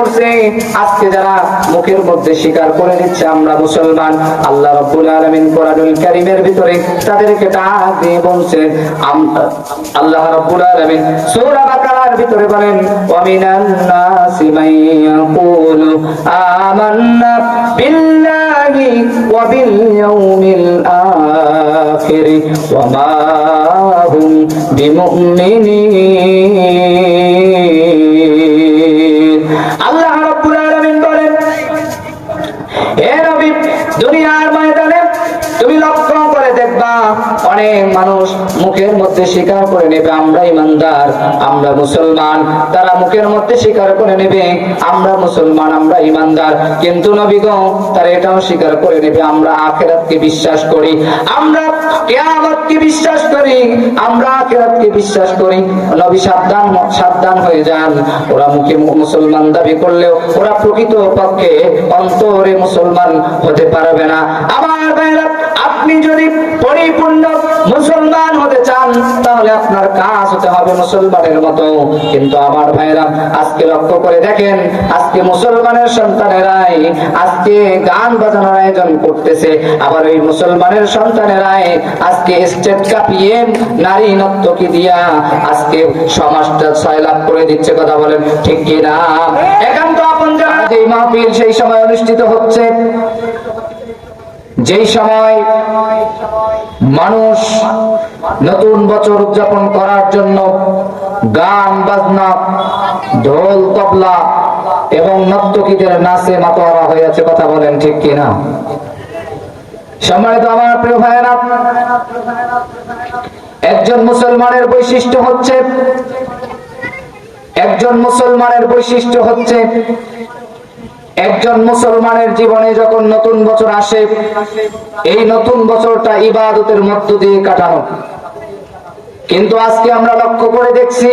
করছে। আজকে যারা মুখের মধ্যে স্বীকার করে নিচ্ছে, আমরা মুসলমান, আল্লাহ রব্বুল আলামিন কোরআনুল কারীমের ভিতরে তাদেরকে ডাক দিয়ে বলছেন আল্লাহ রব্বুল আলামিন সূরা বাকারার ভিতরে বলেন ওয়া মিনান নাসি অনেক মানুষ মুখের মধ্যে স্বীকার করে নেবে, আমরা ইমানদার, আমরা মুসলমান। তারা মুখের মধ্যে স্বীকার করে নেবে, আমরা মুসলমান, আমরা ইমানদার। কিন্তু নবীগণ তারা এটাও স্বীকার করে নেবে, আমরা আখেরাতকে বিশ্বাস করি। আমরা কেয়ামতকে বিশ্বাস করি, আমরা আখেরাতকে বিশ্বাস করি। নবী সাবধান সাবধান হয়ে যান। ওরা মুখে মুসলমান দাবি করলেও ওরা প্রকৃত পক্ষে অন্তরে মুসলমান হতে পারবে না। ভাইরা আপনি যদি পরিপূর্ণ মুসলমান হতে চান, তাহলে আপনার কাজ হতে হবে মুসলমানের মতো। কিন্তু আমার ভাইরা আজকে লক্ষ্য করে দেখেন, আজকে মুসলমানের সন্তানেরাই, আজকে গান বাজানোর আয়োজন করতেছে। আবার ওই মুসলমানের সন্তানেরাই আজকে স্টেট কাঁপিয়ে নারী নর্তকী দিয়া আজকে সমাজটা ছয় লাভ করে দিচ্ছে কথা বলেন ঠিক কিনা? একান্ত আপন যারা যে মাহফিল সেই সময় অনুষ্ঠিত হচ্ছে। যেই সময় মানুষ নতুন বছর উদযাপন করার জন্য গান, বাজনা, ঢোল, তবলা এবং নর্তকীদের নাচে মাতোয়ারা হয়ে আছে কথা বলেন ঠিক কিনা? সম্মানিত আমার প্রিয় ভাইয়েরা, একজন মুসলমানের বৈশিষ্ট্য হচ্ছে, একজন মুসলমানের বৈশিষ্ট্য হচ্ছে একজন মুসলমানের জীবনে যখন নতুন বছর আসে, এই নতুন বছরটা ইবাদতের মধ্য দিয়ে কাটানো। কিন্তু আজকে আমরা লক্ষ্য করে দেখছি,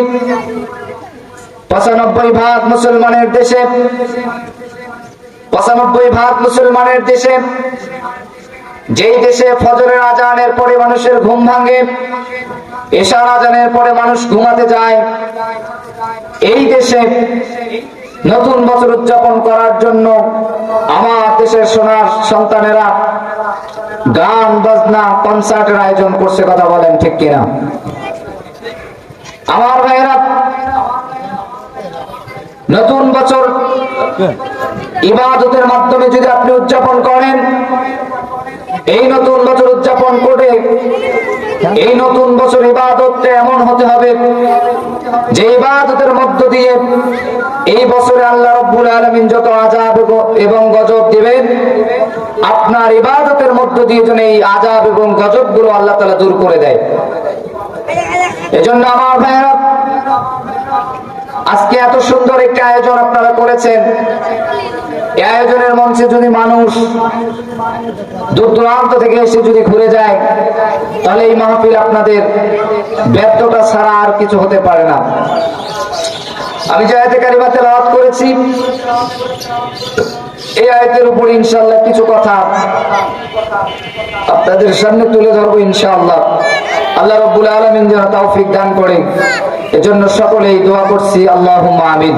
পঁচানব্বই ভাগ মুসলমানের দেশে, পঁচানব্বই ভাগ মুসলমানের দেশে, যেই দেশে ফজরের আজানের পরে মানুষের ঘুম ভাঙে, এশার আজানের পরে মানুষ ঘুমাতে যায়, এই দেশে নতুন বছর উদযাপন করার জন্য আমার দেশের সোনার সন্তানেরা গান, বাজনা, কনসার্টের আয়োজন করছে, কথা বলেন ঠিক কিনা? আমার ভাইয়েরা, নতুন বছর ইবাদতের মাধ্যমে যদি আপনি উদযাপন করেন, এই নতুন বছর উদযাপন করে এই নতুন বছর ইবাদতটা এমন হতে হবে যে ইবাদতের মধ্য দিয়ে এই বছরে আল্লাহ রব্বুল আলমিন যত আজাব এবং- গজব দিবেন, আপনার ইবাদতের মধ্য দিয়ে যেন এই আজাব এবং গজবগুলো আল্লাহ তালা দূর করে দেয়। এজন্য আমার ভাইয়েরা, আজকে এত সুন্দর একটি আয়োজন আপনারা করেছেন। আয়োজনের মঞ্চে যদি মানুষ দূর দূরান্ত থেকে এসে যদি ঘুরে যায়, তাহলে এই মাহফিল আপনাদের ব্যর্থতা ছাড়া আর কিছু হতে পারে না। আমি যে আয়তে কারিমা তেলাওয়াত করেছি, এই আয়তের উপর ইনশাল্লাহ কিছু কথা আপনাদের সামনে তুলে ধরবো ইনশাআল্লাহ। আল্লাহ রব্বুল আলমিন যেন তৌফিক দান করে। এজন্য সকলেই দোয়া করছি আল্লাহ আমিন।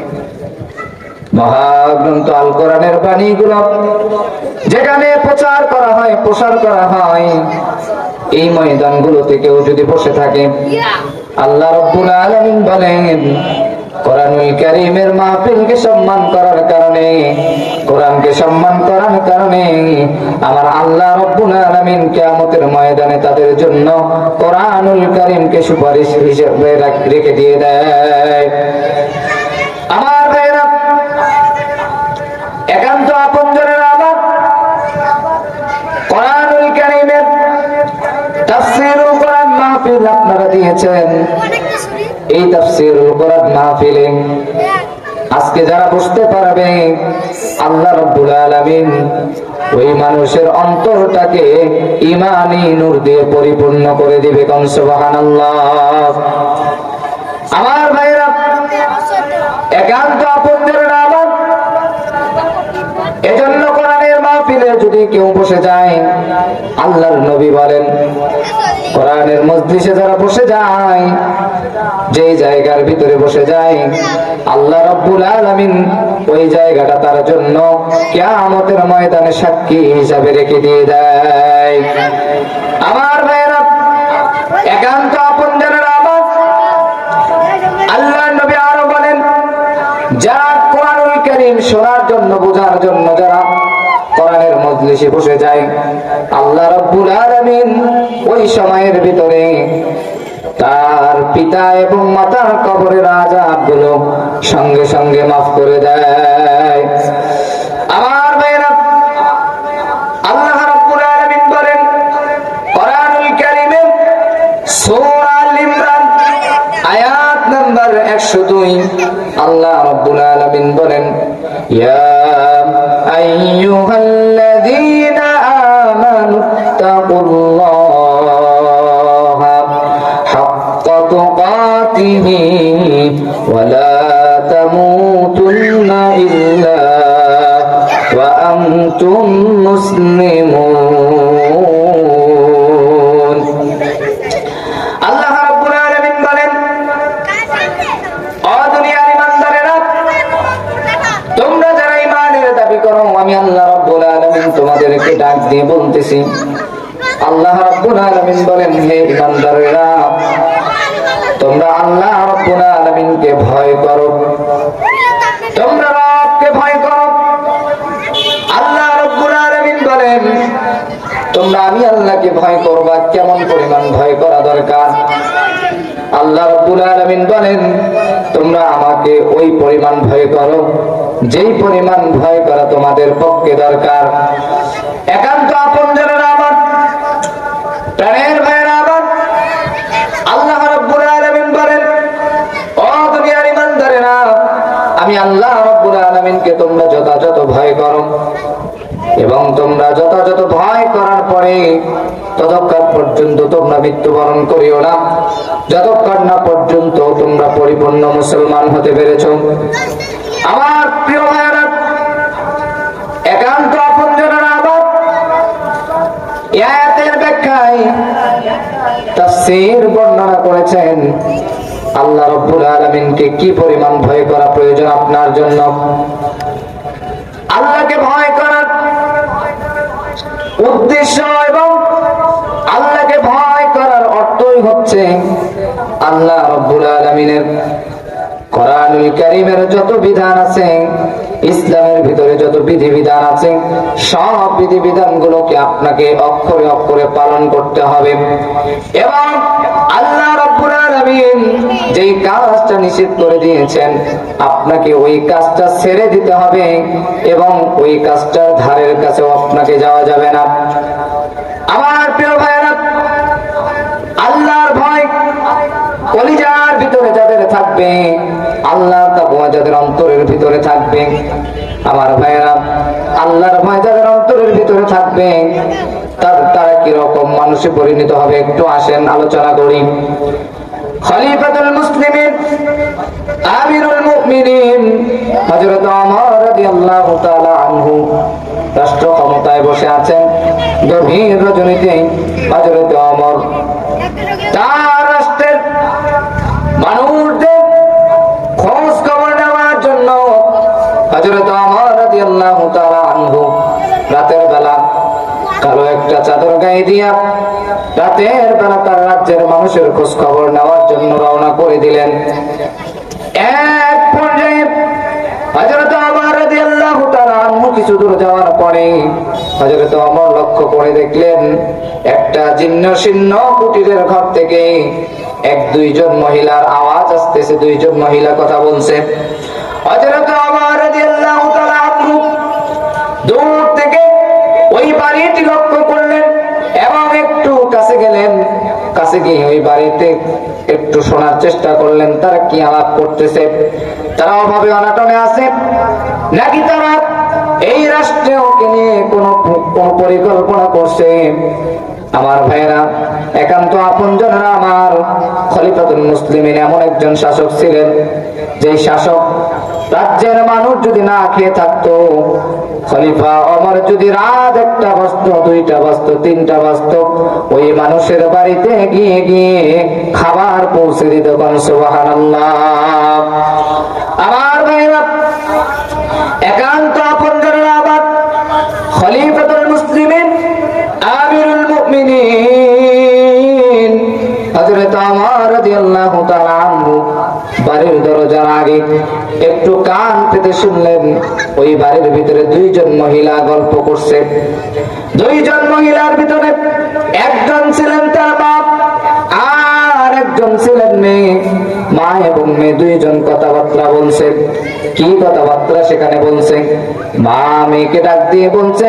মহাগ্রন্থ আল কোরআনের বাণীগুলো যেখানে প্রচার করা হয়, প্রসার করা হয়, এই যদি বসে থাকে, আল্লাহ রব্বুল আলামিন বলেন, কোরআনুল কারীমের মাহফিলকে সম্মান করার কারণে, কোরআনকে সম্মান করার কারণে আমার আল্লাহ রব্বুল আলামিন কিয়ামতের ময়দানে তাদের জন্য কোরআনুল কারীমকে সুপারিশ হিসেবে রেখে দিয়ে দেয়। আপনারা দিয়েছেন এই তাফসীরুল কোরআন মাহফিলে আজকে যারা বুঝতে পারবে, আল্লাহ রব্বুল আলামিন ওই মানুষের অন্তরটাকে ইমানি নূর দিয়ে পরিপূর্ণ করে দিবে কম সুবহানাল্লাহ। আমার ভাইরা একান্ত আপনদের এজন্য কোরআনের মাহফিলে যদি কেউ বসে যায়? আল্লাহর নবী বলেন, কোরআনের মজলিসে যারা বসে যায়, যে জায়গার ভিতরে বসে যায়, আল্লাহ রাব্বুল আলামিন ওই জায়গাটা তার জন্য কিয়ামতের ময়দানে সাক্ষী হিসাবে রেখে দিয়ে দেয়। আমার ভাইয়েরা, একান্ত আপনজনের আমার আল্লাহ নবী আরও বলেন, যারা কোরআনুল কারীম শোনার জন্য, বোঝার জন্য যারা মজলিসে বসে যায় আল্লাহ রাব্বুল আলামিন ওই সময়ের ভিতরে তার পিতা এবং মাতার কবরের আযাবগুলো সঙ্গে সঙ্গে মাফ করে দেয়। আমার ভাইরা আল্লাহ রাব্বুল আলামিন বলেন, কোরআনুল কারীমের সূরা আল ইমরান আয়াত নাম্বার 102 আল্লাহ রাব্বুল আলামিন বলেন, ইয়া তোমরা আল্লাহ রাব্বুল আলামিন ডাক দিয়ে বলতেছি। আল্লাহ রাব্বুল আলামিন বলেন, হে ইমানদারেরা তোমরা আল্লাহ রাব্বুল আলামিনকে ভয় করো আল্লাহকে ভয় করবা, কেমন পরিমাণ ভয় করা দরকার? আল্লাহ রাব্বুল বলেন, তোমরা আমাকে ওই পরিমাণ ভয় করো, যেই পরিমাণ ভয় করা তোমাদের পক্ষে দরকার। একান্ত আপনজনেরা আমার প্রাণের ভাইয়েরা আমার আল্লাহ রাব্বুল বলেন, ও দুনিয়ার ইমানদারেরা, আমি আল্লাহ রাব্বুল আলামিনকে তোমরা যথাযথ ভয় করো। এবং তোমরা যথাযথ ভয় করার পরে ততক্ষণ পর্যন্ত তোমরা মৃত্যুবরণ করিও না। যতক্ষণ না পর্যন্ত তোমরা পরিপূর্ণ মুসলমান হতে পেরেছ। আমার প্রিয় ভাইয়েরা, একান্ত আপনজনেরা আবার এই আয়াতের ব্যাখ্যায় তাফসীর বর্ণনা করেছেন, আল্লাহ রব্বুল আলামিনকে কি পরিমাণ ভয় করা প্রয়োজন আপনার জন্য? আল্লাহকে ভয় উদ্দেশ্য এবং আল্লাহকে ভয় করার অর্থই হচ্ছে আল্লাহ রব্বুল আলমিনের কোরআনুল করিমের যত বিধান আছে, ইসলামের ভিতরে যত বিধি বিধান আছে, সব বিধি বিধিবিধানগুলোকে আপনাকে অক্ষরে অক্ষরে পালন করতে হবে। এবং আল্লাহ আলামিন যেই কাজটা নিষেধ করে দিয়েছেন, আপনাকে ওই কাজটা ছেড়ে দিতে হবে এবং ওই কাজটার ধারের কাছেও আপনাকে যাওয়া যাবে না। আমার প্রিয় ভাইয়েরা, আল্লাহর ভয় কলিজার ভিতরে যাদের থাকবে তাকওয়া যাদের অন্তরের ভিতরে থাকবে। আমার ভাইয়েরা, আল্লাহর ভয় যাদের অন্তরের ভিতরে থাকবে, তার তারা কীরকম মানুষে পরিণত হবে একটু আসেন, আলোচনা করি। খলিফাতুল মুসলিমিন, আমিরুল মুমিনিন। হযরত ওমর রাদিয়াল্লাহু তাআলা আনহু রাষ্ট্র ক্ষমতায় বসে আছেন। গভীর রজনীতে হযরত ওমর, তার রাষ্ট্রের মানুষদের খোঁজ খবর নেওয়ার জন্য হযরত ওমর রাদিয়াল্লাহু তাআলা একটা চাদর গায়ে দিয়া রাতের বেলা তার রাজ্যের মানুষের খোঁজ খবর নেওয়ার জন্য রওনা করে দিলেন। এক পর্যায়ে আনহু কিছু দূর যাওয়ার পরে লক্ষ্য করে দেখলেন, একটা ঘর এক দুইজন মহিলার আওয়াজ আসতেছে। দুইজন মহিলা কথা বলছে, হযরত গেলেন। কাছে গিয়ে ওই বাড়িতে একটু শোনার চেষ্টা করলেন, তারা কি আলাপ করতেছে? তারা অভাবে অনাটনে আছে। নাকি তারা এই রাষ্ট্রে ওকে নিয়ে কোনো কোন পরিকল্পনা করছে? আমার ভাইরা একান্ত আপন জনেরা আমার খলিফাতুল মুসলিমের এমন একজন শাসক ছিলেন যে শাসক রাজ্যের মানুষ যদি না খেয়ে থাকতো খলিফা অমর যদি রাত একটা বাস্ত দুইটা বাস্ত তিনটা বাস্ত ওই মানুষের বাড়িতে গিয়ে গিয়ে খাবার পৌঁছে দিত আমার ভাইরা, একান্ত আপন জনেরা আবার খলিফাতুল মুসলিমিন, আমিরুল মুমিনিন। হযরত ওমর রাদিয়াল্লাহু তাআলা বাড়ির দরজার আগে একটু কান পেতে শুনলেন, ওই বাড়ির ভিতরে দুইজন মহিলা গল্প করছে। দুইজন মহিলার ভিতরে একজন ছিলেন তার বাপ আর একজন ছিলেন মেয়ে। মা এবং মেয়ে দুইজন কথাবার্তা বলছে। কি কথাবার্তা সেখানে বলছে? মা মেয়েকে ডাক দিয়ে বলছে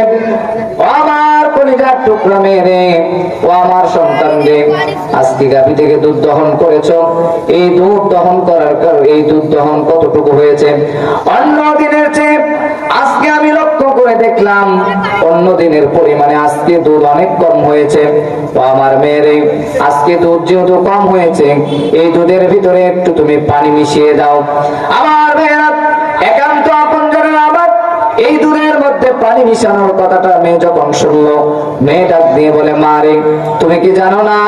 আমার কলিজার টুকরা মেয়ে রে, ও আমার সন্তান রে আজকে গাভী থেকে দুধ দহন করেছ। এই দুধ দহন করার কারণ, এই দুধ দহন কতটুকু হয়েছে? অন্য দিনের চেয়ে, আজকে আমি লক্ষ্য করে দেখলাম, অন্য দিনের পরিমাণে আজকে দুধ অনেক কম হয়েছে। আমার মেয়েরে আজকে দুধ যেহেতু কম হয়েছে, এই দুধের ভিতরে একটু তুমি পানি মিশিয়ে দাও। আমার মেয়েরা, একান্ত আপন আবার এই দুধের মধ্যে পানি মিশানোর কথাটা মেয়ে যখন শুনলো, মেয়ে ডাক দিয়ে বলে মারে তুমি কি জানো না,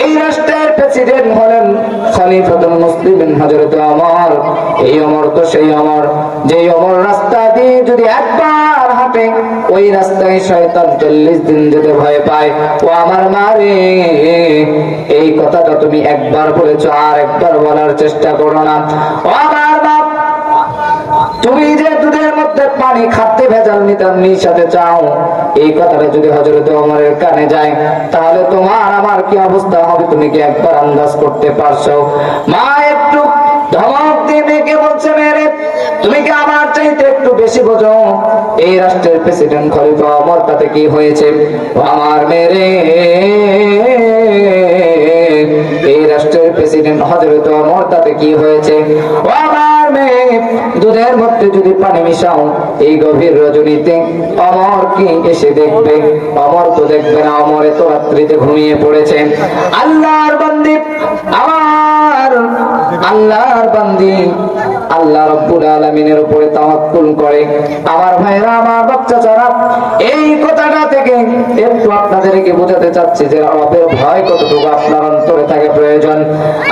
এই রাষ্ট্রের প্রেসিডেন্ট হলেন ওই রাস্তায় যেতে ভয় পায়। ও আমার মারে এই কথাটা তুমি একবার বলেছ, আর একবার বলার চেষ্টা করো না। আমার তুমি যে দুধের মধ্যে পানি ভেজাল চাও, এই কথাটা যদি হজরত কানে যায়, তাহলে তোমার আমার কি অবস্থা হবে? তুমি কি একবার আন্দাজ করতে পারছ? মা, একটু ধমক দিয়ে বলছে মেরে তুমি কি আমার চাইতে একটু বেশি বোঝো? এই রাষ্ট্রের প্রেসিডেন্ট খলিফা অমর তাতে কি হয়েছে? আমার মেরে এই রাষ্ট্রের প্রেসিডেন্ট হজরত কি হয়েছে? দুধের মধ্যে যদি পানি মিশাও, এই গভীর রজনীতে অমর কি এসে দেখবে? অমর তো দেখবে না, অমর এত রাত্রিতে ঘুমিয়ে পড়েছে। আল্লাহর বন্দীপ, আমার আল্লাহর বান্দি আল্লাহ রব্বুল আলমিনের উপরে তাওয়াক্কুল করে। আমার ভাইরা আমার বাচ্চা চারা এই কথাটা থেকে একটু আপনাদেরকে বোঝাতে চাচ্ছি যে রবের ভয় কতটুকু আপনার অন্তরে থাকে প্রয়োজন।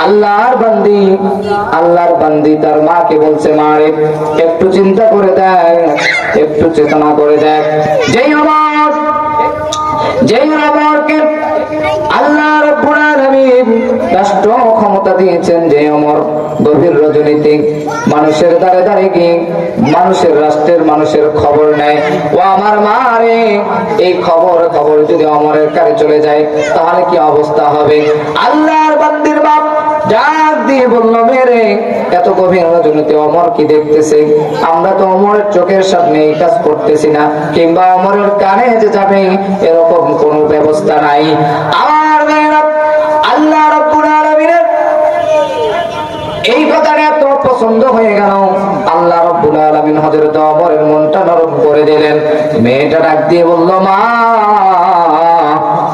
আল্লাহর বান্দি আল্লাহর বান্দি তার মাকে বলছে মারে একটু চিন্তা করে দেখ, একটু চেতনা করে দেখ। যেই আমার যেই অমরকে আল্লাহ রব্বুল আলামিন রাষ্ট্র ক্ষমতা দিয়েছেন যে অমর গভীর রজনীতে। মানুষের দ্বারে দ্বারে গিয়ে মানুষের রাষ্ট্রের মানুষের খবর নেয়। ও আমার মা রে, এই খবর খবর যদি অমরের কাছে চলে যায়, তাহলে কি অবস্থা হবে? আল্লাহর ডাক দিয়ে বলল মেরে এত গভীর রজনীতে অমর কি দেখতেছে? আমরা তো অমরের চোখের সামনে এই কাজ করতেছি না, কিংবা অমরের কানে যে যাবে, এরকম কোনো ব্যবস্থা নাই। আমার আল্লাহ রব্বুল আলামিনের এই কথাটা এত পছন্দ হয়ে গেল। আল্লাহ রব্বুল আলামিন হযরত ওমরের মনটা নরম করে দিলেন। মেয়েটা ডাক দিয়ে বলল, মা,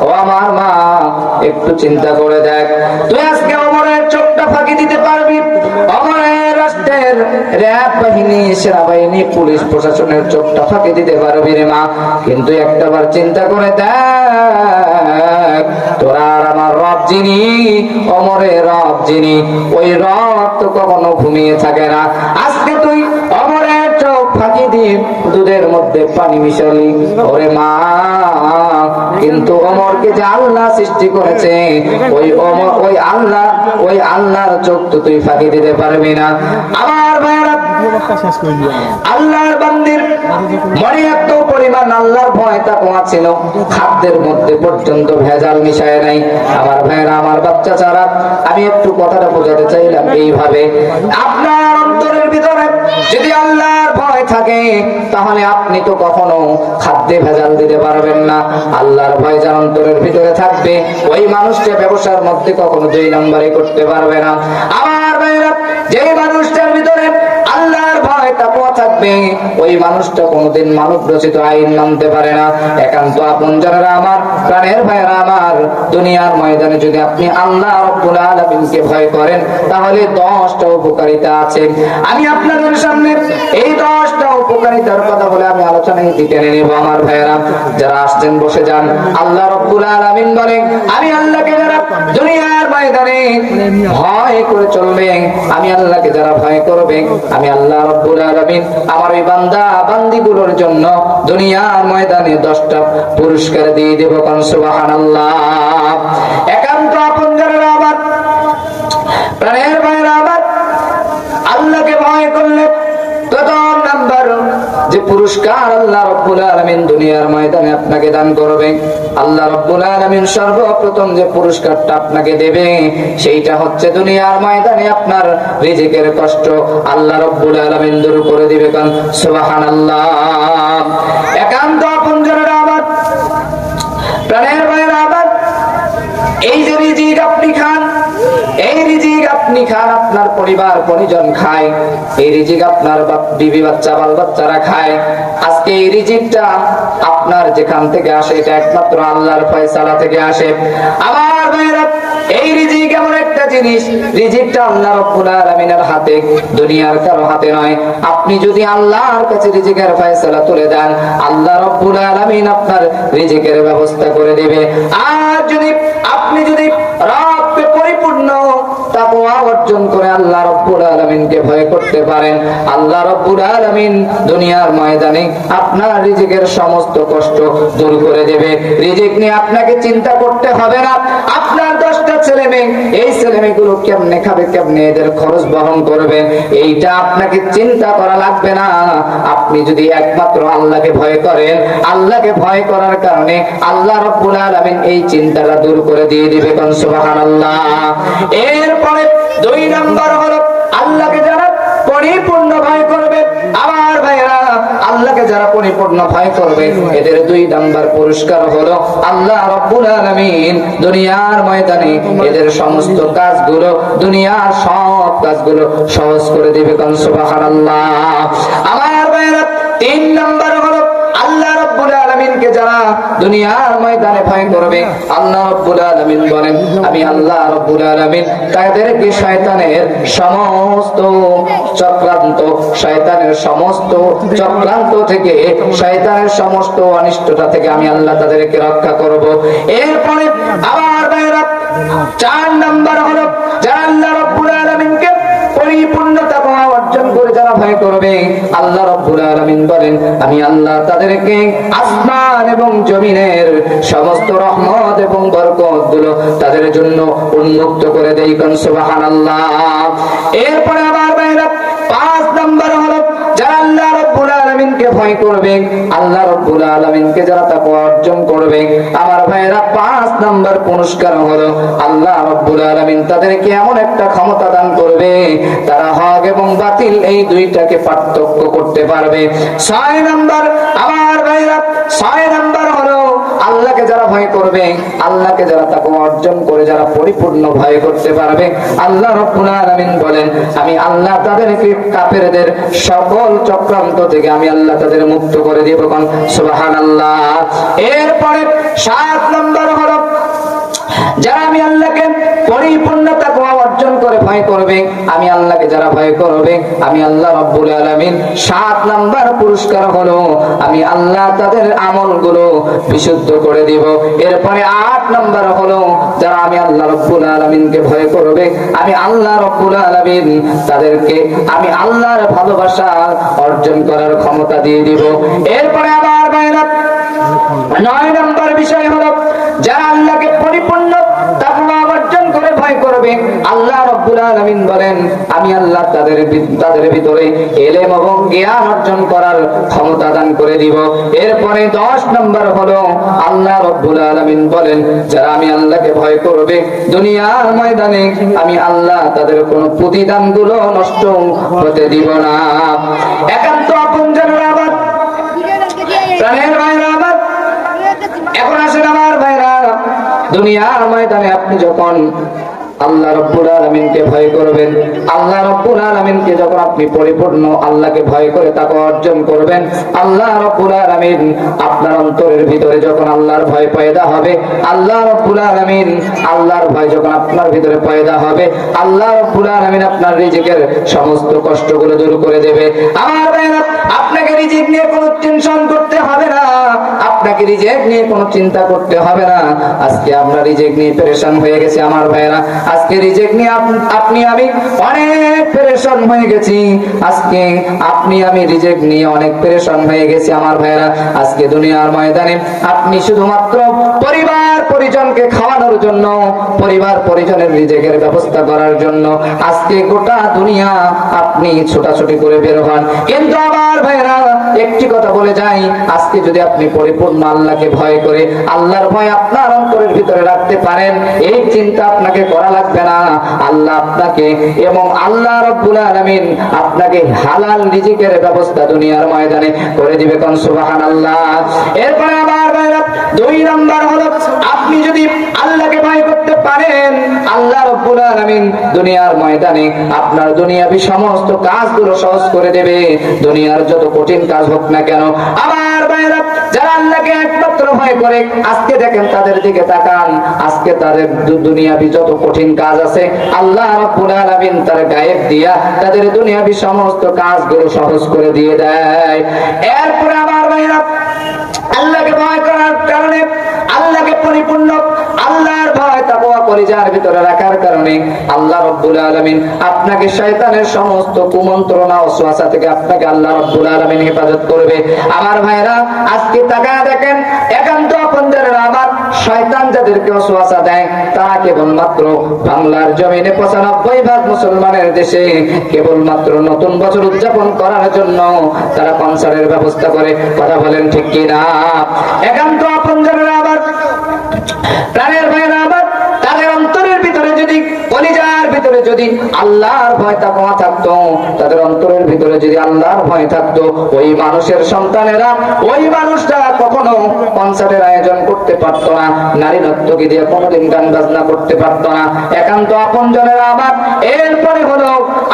ও আমার মা, একটু চিন্তা করে দেখ। তুই আজকে অমরের চোখটা ফাঁকি দিতে পারবি? রাষ্ট্রের র্যাব বাহিনী, সেনাবাহিনী, পুলিশ প্রশাসনের চোখটা ফাঁকি দিতে পারবি রে মা। কিন্তু একটাবার চিন্তা করে দেখ, তোরা আর আমার রব যিনি রব যিনি, ওই রব তো কখনো ঘুমিয়ে থাকে না। আজকে তুই দুধের মধ্যে পানি মিশালি, ওরে মা, কিন্তু অমরকে যে আল্লাহ সৃষ্টি করেছে, ওই অমর, ওই আল্লাহ, ওই আল্লাহর চোখ তো তুই ফাঁকি দিতে পারবি না। আমার ভাইরা আল্লাহর বান্দির মনে পরিমাণ আল্লাহর ভয় তাকওয়া ছিল। খাদ্যের মধ্যে পর্যন্ত ভেজাল মিশায় নাই। আমার ভাইরা আমার বাচ্চা ছাড়া আমি একটু কথাটা বোঝাতে চাইলাম এইভাবে। আপনার অন্তরের ভিতরে যদি আল্লাহর ভয় থাকে, তাহলে আপনি তো কখনো খাদ্যে ভেজাল দিতে পারবেন না। আল্লাহর ভয় যার অন্তরের ভিতরে থাকবে, ওই মানুষটা ব্যবসার মধ্যে কখনো দুই নাম্বারে করতে পারবে না। আমার ভাইরা যে মানুষটার ভিতরে ভয় তাকওয়া থাকবে ওই মানুষটা কোনোদিন মানব রচিত আইন মানতে পারে না। একান্ত আপন জনেরা আমার, প্রাণের ভাইয়েরা আমার। দুনিয়ার ময়দানে যদি আপনি আল্লাহ রব্বুল আলামিনকে ভয় করেন, তাহলে দশটা উপকারিতা আছে। আমি আপনাদের সামনে এই দশটা উপকারিতার কথা বলে আমি আলোচনায় দিকে নেব আমার ভাইয়েরা। যারা আসছেন, বসে যান। আল্লাহ রব্বুল আলামিন বলেন আমি আল্লাহকে যারা দুনিয়ার ময়দানে ভয় করে চলবে, আমি আল্লাহকে যারা ভয় করবে, আমি আল্লাহ রব্বুল আলামিন আমার ওই বান্দা বান্দিগুলোর জন্য দুনিয়ার ময়দানে দশটা পুরস্কার দিয়ে দেব কোন সুবহানাল্লাহ। একান্ত আপন আবার প্রাণের ভাইরা আমার আল্লাহকে ভয় করলে প্রথম নাম্বার যে পুরস্কার আল্লাহ রব্বুল আলামিন দুনিয়ার ময়দানে আপনাকে দান করবে। আল্লাহ রব্বুল আলামিন সর্বপ্রথম যে পুরস্কারটা আপনাকে দেবে, সেইটা হচ্ছে দুনিয়ার ময়দানে আপনার রিজিকের কষ্ট আল্লাহ রব্বুল আলামিন দূর করে দিবে। কারণ সুবহানাল্লাহ। একান্ত আপনজনেরা আমার প্রাণের ভাইয়েরা আমার এই যে রিজিক আপনি খান আপনার যেখান থেকে আসে, এটা একমাত্র আল্লাহর ফয়সালা থেকে আসে। এই রিজিক এমন একটা জিনিস, রিজিকটা আল্লাহ হাতে, দুনিয়ার কারও হাতে নয়। আপনি যদি আল্লাহর কাছে রিজিকের ফয়সালা তুলে দেন, আল্লাহ রব্বুল আলামিন আপনার রিজিকের ব্যবস্থা করে দিবে। আর যদি, আপনি যদি পরিপূর্ণ তাকওয়া করে আল্লাহ রব্বুল আলামিনকে ভয় করতে পারেন। আল্লাহ রব্বুল আলামিন দুনিয়ার ময়দানে আপনার রিজিকের সমস্ত কষ্ট দূর করে দেবে। রিজিক নিয়ে আপনাকে চিন্তা করতে হবে না। আপনার দশটা ছেলে এই ছেলে মেয়েগুলো কেমনে খাবে, কেমনে এদের খরচ বহন করবে, এইটা আপনাকে চিন্তা করা লাগবে না। আপনি যদি একমাত্র আল্লাহকে ভয় করেন, আল্লাহকে ভয় করার কারণে আল্লাহ রব্বুল আলামিন এই চিন্তাটা দূর করে দিয়ে দিবে। কোন সুবহানাল্লাহ। এরপরে দুই নাম্বার হলো, আল্লাহকে যারা পরিপূর্ণ ভয় করবে, আমার ভাইরা আল্লাহকে যারা পরিপূর্ণ ভয় করবে, এদের দুই নাম্বার পুরস্কার হলো আল্লাহ রব্বুল আলামিন দুনিয়ার ময়দানে এদের সমস্ত কাজগুলো, দুনিয়ার সব কাজগুলো সহজ করে দিবে কোন সুবহানাল্লাহ। আমার ভাইরা তিন নাম্বার হলো আল্লাহ রব্বুল আলামিনকে যারা দুনিয়ার ময়দানে ভয় করবে, আল্লাহ রব্বুল আলামিন বলেন, আমি আল্লাহ রব্বুল আলামিন, তাদেরকে শয়তানের সমস্ত চক্রান্ত, শয়তানের সমস্ত চক্রান্ত থেকে, শয়তানের সমস্ত অনিষ্টতা থেকে আমি আল্লাহ তাদেরকে রক্ষা করব। এরপরে আবার চার নাম্বার হলো যারা ভয় করবে। আল্লাহ রব্বুল আলামিন বলেন, আমি আল্লাহ তাদেরকে আসমান এবং জমিনের সমস্ত রহমত এবং বরকত তাদের জন্য উন্মুক্ত করে দেই কোন সুবহানাল্লাহ। এরপরে আবার বাইরা পাঁচ নাম্বার হলো যারা আল্লাহ রব্বুল আলামিনকে ভয় করবে, আল্লাহ রব্বুল আলমিনকে যারা তাকওয়া অর্জন করবে, আমার ভাইয়েরা পাঁচ নাম্বার পুরস্কার হলো আল্লাহ রব্বুল আলামিন তাদেরকে এমন একটা ক্ষমতা দান করবে, তারা হক এবং বাতিল এই দুইটাকে পার্থক্য করতে পারবে। ছয় নাম্বার, আমার ভাইরা ছয় নাম্বার আল্লাহকে যারা ভয় করবে, আল্লাহকে যারা তাকে অর্জন করে, যারা পরিপূর্ণ ভয় করতে পারবে, আল্লাহ রব্বুল বলেন, আমি আল্লাহ তাদেরকে কাফেরদের সকল চক্রান্ত থেকে আমি আল্লাহ তাদের মুক্ত করে দিব কোন? সুবহানাল্লাহ। এরপরে সাত নম্বর হরফ যারা আমি আল্লাহকে পরিপূর্ণতা ভয় করবে, আমি আল্লাহকে যারা ভয় করবে, আমি আল্লাহ রব্বুল আলামিন সাত নাম্বার পুরস্কার হলো, আমি আল্লাহ তাদের আমলগুলো বিশুদ্ধ করে দিব। এরপরে আট নাম্বার হলো, যারা আমি আল্লাহ রব্বুল আলামিনকে ভয় করবে, আমি আল্লাহ রব্বুল আলামিন তাদেরকে, আমি আল্লাহর ভালোবাসা অর্জন করার ক্ষমতা দিয়ে দিব। এরপরে আবার নয় নম্বর বিষয় হলো, যারা আল্লাহকে পরিপূর্ণ ভয় করবে? আল্লাহ রব্বুল আলামিন বলেন, আমি আল্লাহ তাদের তাদের ভিতরে এলেম এবং জ্ঞান অর্জন করার ক্ষমতা দান করে দিব। এরপরে দশ নম্বর হলো, আল্লাহ রব্বুল আলামিন বলেন, যারা আমি আল্লাহকে ভয় করবে, দুনিয়ার ময়দানে আমি আল্লাহ তাদের কোনো প্রতিদানগুলো নষ্ট হতে দিব না। একান্ত আপন জানার আবার প্রাণের ভাইরা আমার এখন আসেন আমার ভাইরা দুনিয়ার ময়দানে আপনি যখন আল্লাহ রব্বুল আলমিনকে ভয় করবেন। আল্লাহ রব্বুল আলমিনকে যখন আপনি পরিপূর্ণ আল্লাহকে ভয় করে তাকে অর্জন করবেন, আল্লাহ রব্বুল আলমিন আপনার অন্তরের ভিতরে যখন আল্লাহর ভয় পয়দা হবে, আল্লাহ রব্বুল আলমিন আল্লাহর ভয় যখন আপনার ভিতরে পয়দা হবে, আল্লাহ রব্বুল আলমিন আপনার রিজিকের সমস্ত কষ্টগুলো দূর করে দেবে। আমার আপনাকে রিজিক নিয়ে কোনো টেনশন করতে হবে না। আপনাকে রিজেক নিয়ে কোনো চিন্তা করতে হবে না। আজকে আমরা রিজেক নিয়ে পেরেশান হয়ে গেছি, আমার ভাইরা আজকে রিজেক্ট নিয়ে আপনি আমি অনেক প্রেশন হয়ে গেছি। আজকে আপনি আমি রিজেক্ট নিয়ে অনেক প্রেশন হয়ে গেছি আমার ভাইরা আজকে দুনিয়ার ময়দানে আপনি শুধুমাত্র পরিবার পরিজনকে খাওয়ানোর জন্য, পরিবার পরিজনের রিজেকের ব্যবস্থা করার জন্য। আজকে গোটা দুনিয়া আপনি ছোটাছুটি করে বের হন। কিন্তু আমার ভাইরা একটি কথা বলে যাই, আজকে যদি আপনি পরিপূর্ণ আল্লাহকে ভয় করে, আল্লাহর ভয় আপনার অন্তরের ভিতরে রাখতে পারেন, এই চিন্তা আপনাকে করা লাগবে না। আল্লাহ আপনাকে এবং আল্লাহ রব্বুল আলামিন আপনাকে হালাল রিজিকের ব্যবস্থা দুনিয়ার ময়দানে করে দিবে কোন সুবহানাল্লাহ। এরপরে আমার ভাইরা দুই নাম্বার হলো আপনি যদি আল্লাহকে ভয় করতে পারেন, আল্লাহ রব্বুল আলামিন দুনিয়ার ময়দানে আপনার দুনিয়াবি সমস্ত কাজগুলো সহজ করে দেবে। দুনিয়ার যত কঠিন কাজ হোক না কেন আমার ভাইরা যারা আল্লাহকে একমাত্র ভয় করে, আজকে দেখেন তাদের দিকে তাকান, আজকে তাদের দুনিয়াবি যত কঠিন কাজ আছে, আল্লাহ রাব্বুল আলামিন তার গায়েব দিয়া তাদের দুনিয়াবি সমস্ত কাজগুলো সহজ করে দিয়ে দেয়। এরপরে আমার ভাইরা আল্লাহকে ভয় পরিপূর্ণ। আল্লাহর ভয় তাকওয়া ভিতরে রাখার কারণে আল্লাহ আলামিন আপনাকে শয়তানের সমস্ত কুমন্ত্রণা ওয়াসওয়াসা থেকে আপনাকে আল্লাহ আলামিন হেফাজত করবে। আমার ভাইরা আজকে দেখেন, একান্ত আমার শয়তান যাদেরকে ওয়াসওয়াসা দেয়, তারা কেবলমাত্র বাংলার জমিনে পঁচানব্বই ভাগ মুসলমানের দেশে কেবলমাত্র নতুন বছর উদযাপন করার জন্য তারা কনসার্টের ব্যবস্থা করে। কথা বলেন ঠিক কিনা? একান্ত আপনজনের প্রাণের ভয় আবার তাদের অন্তরের ভিতরে যদি, কলিজার ভিতরে যদি আল্লাহর ভয় তাকওয়া থাকতো, তাদের অন্তরের ভিতরে যদি আল্লাহর ভয় থাকতো, ওই মানুষের সন্তানেরা, ওই মানুষটা কখনো কনসার্টের করতে পারত না, নারী নর্তকী দিয়ে কোনোদিন গান বাজনা করতে পারত না। একান্ত আপন জনের আবার। এরপরে হলো,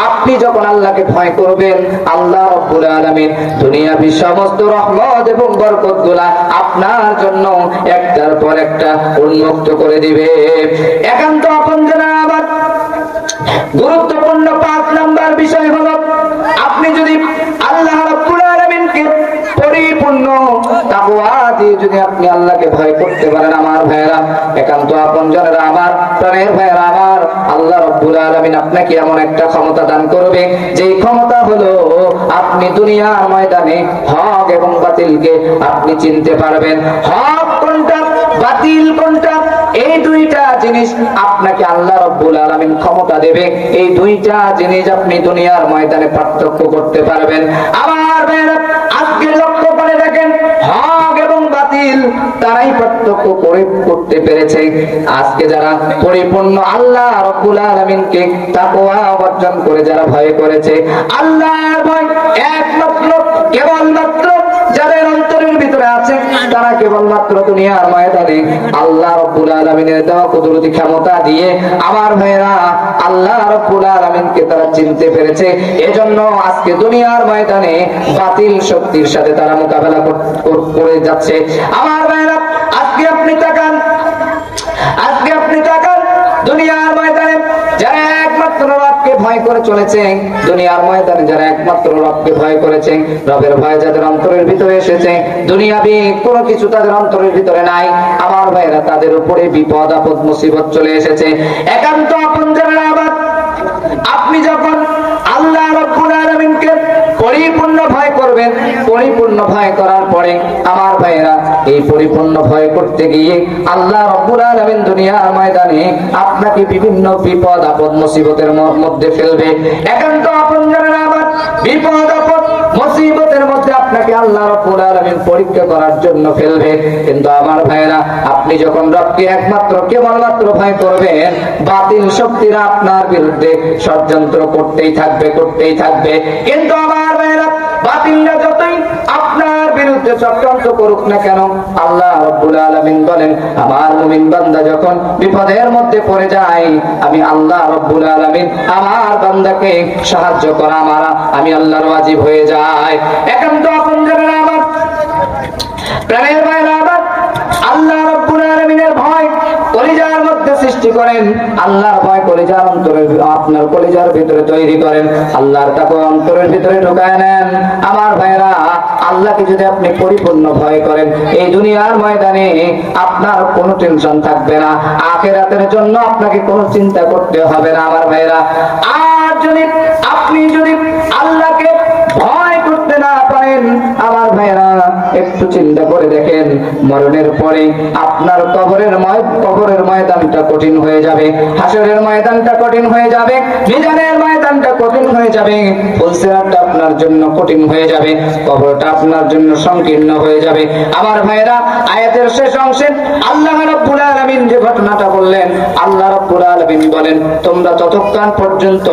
আপনি যখন আল্লাহকে ভয় করবেন, আল্লাহ রব্বুল দুনিয়া দুনিয়াবি সমস্ত রহমত এবং বরকতগুলা আপনার জন্য একটার পর একটা উন্মুক্ত করে দিবে। একান্ত যদি আপনি আল্লাহকে ভয় করতে পারেন, আমার ভাইয়েরা, একান্ত আপনজনেরা আমার, প্রাণের ভাইয়েরা আমার, আল্লাহ রাব্বুল আলামিন আপনাকে এমন একটা ক্ষমতা দান করবে, যেই ক্ষমতা হলো আপনি দুনিয়ার ময়দানে হক এবং বাতিলকে আপনি চিনতে পারবেন। হক কোনটা, বাতিল কোনটা, এই দুইটা জিনিস আপনাকে আল্লাহ রব্বুল আলামিন ক্ষমতা দেবে। এই দুইটা জিনিস আপনি দুনিয়ার ময়দানে পার্থক্য করতে পারবেন। আমার তারাই পার্থক্য করে করতে পেরেছে। আজকে যারা পরিপূর্ণ আল্লাহ রব্বুল আলমিনকে তাকওয়া অর্জন করে, যারা ভয় করেছে আল্লাহ ভয় একমাত্র কেবলমাত্র তারা কেবলমাত্র দুনিয়ার ময়দানে আল্লাহ রব্বুল আলমিনের দেওয়া কুদরতি ক্ষমতা দিয়ে আমার ভাইয়েরা আল্লাহ রব্বুল আলমিনকে তারা চিনতে পেরেছে। এজন্য আজকে দুনিয়ার ময়দানে বাতিল শক্তির সাথে তারা মোকাবেলা কর- যাচ্ছে। আমার ভাইয়েরা, আজকে আপনি তাকান আজকে আপনি তাকান দুনিয়ার ময়দানে যারা একমাত্র রবকে ভয় করে চলেছে দুনিয়ার ময়দানে যারা একমাত্র রবকে ভয় করেছে রবের ভয় যাদের অন্তরের ভিতরে এসেছে, দুনিয়াবি কোনো কিছু তাদের অন্তরের ভিতরে নাই। আমার ভাইরা তাদের উপরে বিপদ, আপদ, মুসিবত চলে এসেছে। একান্ত আপন যারা আবার আপনি যখন আল্লাহ রব্বুল আলামিনকে পরিপূর্ণ ভয় করবেন, পরিপূর্ণ ভয় করার পরে আমার ভাইয়েরা এই পরিপূর্ণ ভয় করতে গিয়ে আল্লাহ দুনিয়ার ময়দানে আপনাকে বিভিন্ন বিপদ, আপদ, মুসিবতের মধ্যে ফেলবে। একান্ত আপন যারা আবার বিপদ, আপদ, মুসিবতের মধ্যে আপনাকে আল্লাহ রব্বুল আলামিন পরীক্ষা করার জন্য ফেলবে। কিন্তু আমার ভাইয়েরা, আপনি যখন রবকে একমাত্র, কেবলমাত্র ভয় করবেন, বাতিল শক্তিরা আপনার বিরুদ্ধে ষড়যন্ত্র করতেই থাকবে করতেই থাকবে। কিন্তু আমার ভাইয়েরা বাতিলরা বিরুদ্ধে চক্রান্ত করুক না কেন, আল্লাহ রব্বুল আলামিন বলেন, আমার মুমিন বান্দা যখন বিপদের মধ্যে পড়ে যায়, আমি আল্লাহ রব্বুল আলামিন আমার বান্দাকে সাহায্য করা আমার আমি আল্লাহর ওয়াজিব হয়ে যায় একান্ত আপন জানেন আমার প্রাণের সৃষ্টি করেন, আল্লাহর ভয় কলিজার অন্তরে আপনার কলিজার ভিতরে তৈরি করেন, আল্লাহর তাকে অন্তরের ভিতরে ঢুকায় নেন। আমার ভাইরা আল্লাহকে যদি আপনি পরিপূর্ণ ভয় করেন, এই দুনিয়ার ময়দানে আপনার কোনো টেনশন থাকবে না। আখেরাতের জন্য আপনাকে কোনো চিন্তা করতে হবে না, আমার ভাইরা আর যদি আপনি যদি আল্লাহকে ভয় করতে না পারেন আমার ভাইরা একটু চিন্তা করে দেখেন, মরণের পরে আপনার কবরের কবরের ময়দানটা কঠিন হয়ে যাবে, হাসরের ময়দানটা কঠিন হয়ে যাবে, মিজানের ময়দানটা কঠিন হয়ে যাবে, ফুলসিরাতটা আপনার জন্য কঠিন হয়ে যাবে, কবরটা আপনার জন্য সংকীর্ণ হয়ে যাবে। আমার ভাইরা আয়াতের শেষ অংশে আল্লাহ রাব্বুল আলামিন যে ঘটনাটা বললেন, আল্লাহ রাব্বুল আলামিন বলেন, তোমরা ততক্ষণ পর্যন্ত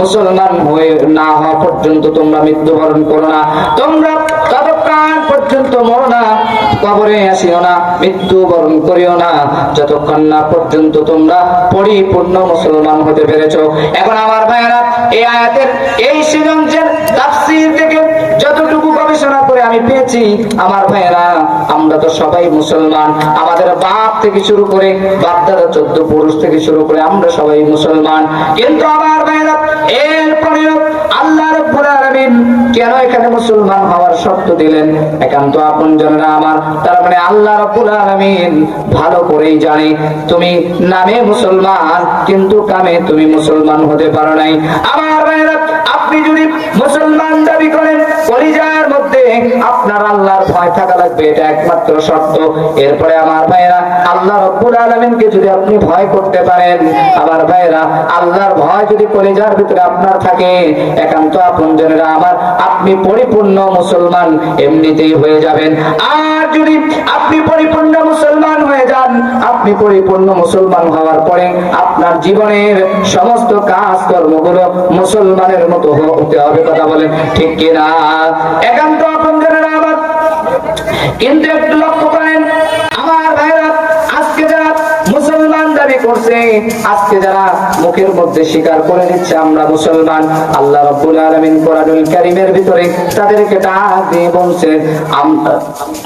মুসলমান হয়ে না হওয়া পর্যন্ত তোমরা মৃত্যুবরণ করো না। তোমরা ততক্ষণ পর্যন্ত মরো না কবরে আসিও না মৃত্যুবরণ করিও না। যতক্ষণ না পর্যন্ত তোমরা পরিপূর্ণ মুসলমান হতে পেরেছ। এখন আমার ভাইয়েরা, এই আয়াতের, এই সৃজনশীল তাফসীর থেকে যতটুকু গবেষণা করে আমি পেয়েছি, আমার ভাইয়েরা, আমরা তো সবাই মুসলমান। আমাদের বাপ থেকে শুরু করে বাপ দাদা চোদ্দ পুরুষ থেকে শুরু করে আমরা সবাই মুসলমান। কিন্তু আমার ভাইয়েরা এরপরেও আল্লাহ রব্বুল আলামিন কেন এখানে মুসলমান হওয়ার শর্ত দিলেন? একান্ত আপন জনেরা আমার, তার মানে আল্লাহ রব্বুল আলামিন ভালো করেই জানে, তুমি নামে মুসলমান, কিন্তু কামে তুমি মুসলমান হতে পারো নাই। আমার আপনি যদি মুসলমান দাবি করেন মধ্যে আপনার আল্লাহর ভয় থাকা লাগবে, এটা একমাত্র শর্ত। এরপরে আমার ভাইয়েরা, আল্লাহ রব্বুল আলমিনকে যদি আপনি ভয় করতে পারেন, আমার ভাইয়েরা, আল্লাহর ভয় যদি কলেজার ভিতরে আপনার থাকে, একান্ত আপন জনেরা আমার, আপনি পরিপূর্ণ মুসলমান, এমনিতেই হয়ে যাবেন। আর যদি আপনি পরিপূর্ণ মুসলমান হয়ে যান, আপনি পরিপূর্ণ মুসলমান হওয়ার পরে আপনার জীবনের সমস্ত কাজ কর্মগুলো মুসলমানের মতো হতে হবে, কথা বলেন ঠিক কিনা? একান্ত কিন্তু একটু লক্ষ্য করেন আমার ভাইরা আজকে যারা মুসলমান দাবি করছে। আজকে যারা মুখের মধ্যে স্বীকার করে দিচ্ছে আমরা মুসলমান, আল্লাহ রাব্বুল আলামিন কোরআনুল কারীমের ভিতরে তাদেরকে ডাক দিয়ে বলছে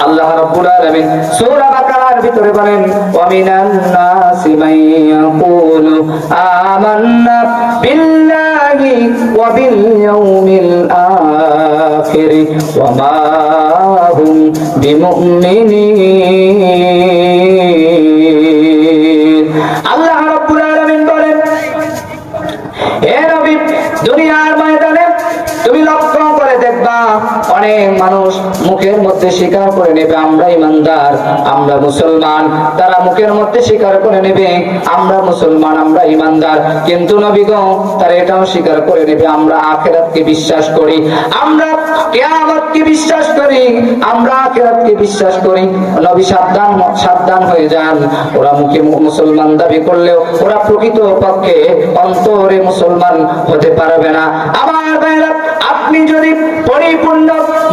আল্লাহ রাব্বুল আলামিন সূরা বাকারার ভিতরে বলেন ওয়া নাসি মান আমান্না বিল্লাহি ওয়া বিল ইয়াউমিল আখির ওয়া মা হুম বিমুমিনিন. আল্লাহ রাব্বুল অনেক মানুষ মুখের মধ্যে স্বীকার করে নেবে, আমরা ইমানদার, আমরা মুসলমান। তারা মুখের মধ্যে স্বীকার করে নেবে, আমরা মুসলমান, আমরা ইমানদার। কিন্তু নবী গো তারা এটাও স্বীকার করে নেবে, আমরা আখেরাতকে বিশ্বাস করি। আমরা কিয়ামতকে বিশ্বাস করি, আমরা আখেরাতকে বিশ্বাস করি। নবী সাবধান সাবধান হয়ে যান। ওরা মুখে মুসলমান দাবি করলেও ওরা প্রকৃত পক্ষে অন্তরে মুসলমান হতে পারবে না। আমার আপনি যদি পরিপূর্ণ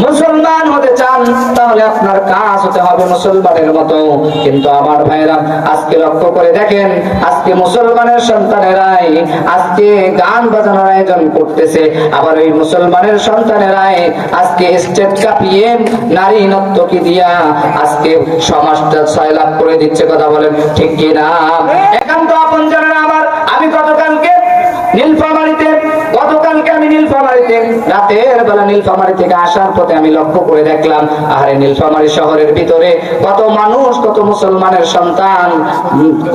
মুসলমান হতে চান, তাহলে আপনার কাজ হতে হবে মুসলমানের মতো। কিন্তু আমার ভাইরা, আজকে লক্ষ্য করে দেখেন, আজকে মুসলমানের সন্তানেরাই আজকে গান বাজানোর আয়োজন করতেছে। আবার ওই মুসলমানের সন্তানেরাই আজকে স্টেট নারী দিয়া আজকে সমাজটা ছয়লাভ করে দিচ্ছে কথা বলেন ঠিক কি না একান্ত আপন জানেন আমার আমি গতকালকে নীলফামারিতে রাতের বেলা নীলফামারি থেকে আসার পথে আমি লক্ষ্য করে দেখলাম আরে নীলফামারি শহরের ভিতরে কত মানুষ কত মুসলমানের সন্তান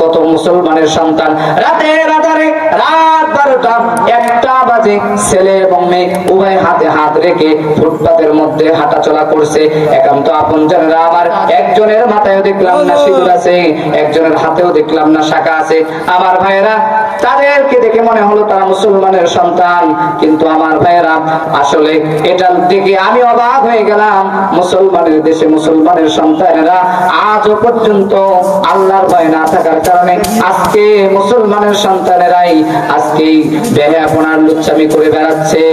কত মুসলমানের সন্তান। রাতের আধারে রাত বারোটা একটা বাজে ছেলে এবং মেয়ে উভয় হাতে হাত রেখে ফুটপাতের মধ্যে হাঁটাচলা করছে। একান্ত আপন জনেরা আমার একজনের মাথায় দেখলাম না সিঁদুর আছে একজনের হাতেও দেখলাম না শাখা আছে। আমার ভাইয়েরা তাদেরকে দেখে মনে হলো তারা মুসলমানের সন্তান কিন্তু আমার ভাইয়েরা আসলে এটার দিকে আমি অবাক হয়ে গেলাম। মুসলমানের দেশে মুসলমানের সন্তানেরা আজও পর্যন্ত আল্লাহর ভয় না থাকার কারণে আজকে মুসলমানের সন্তানেরাই আজকে বেহাপনার লুচ্ছামি করে বেড়াচ্ছে।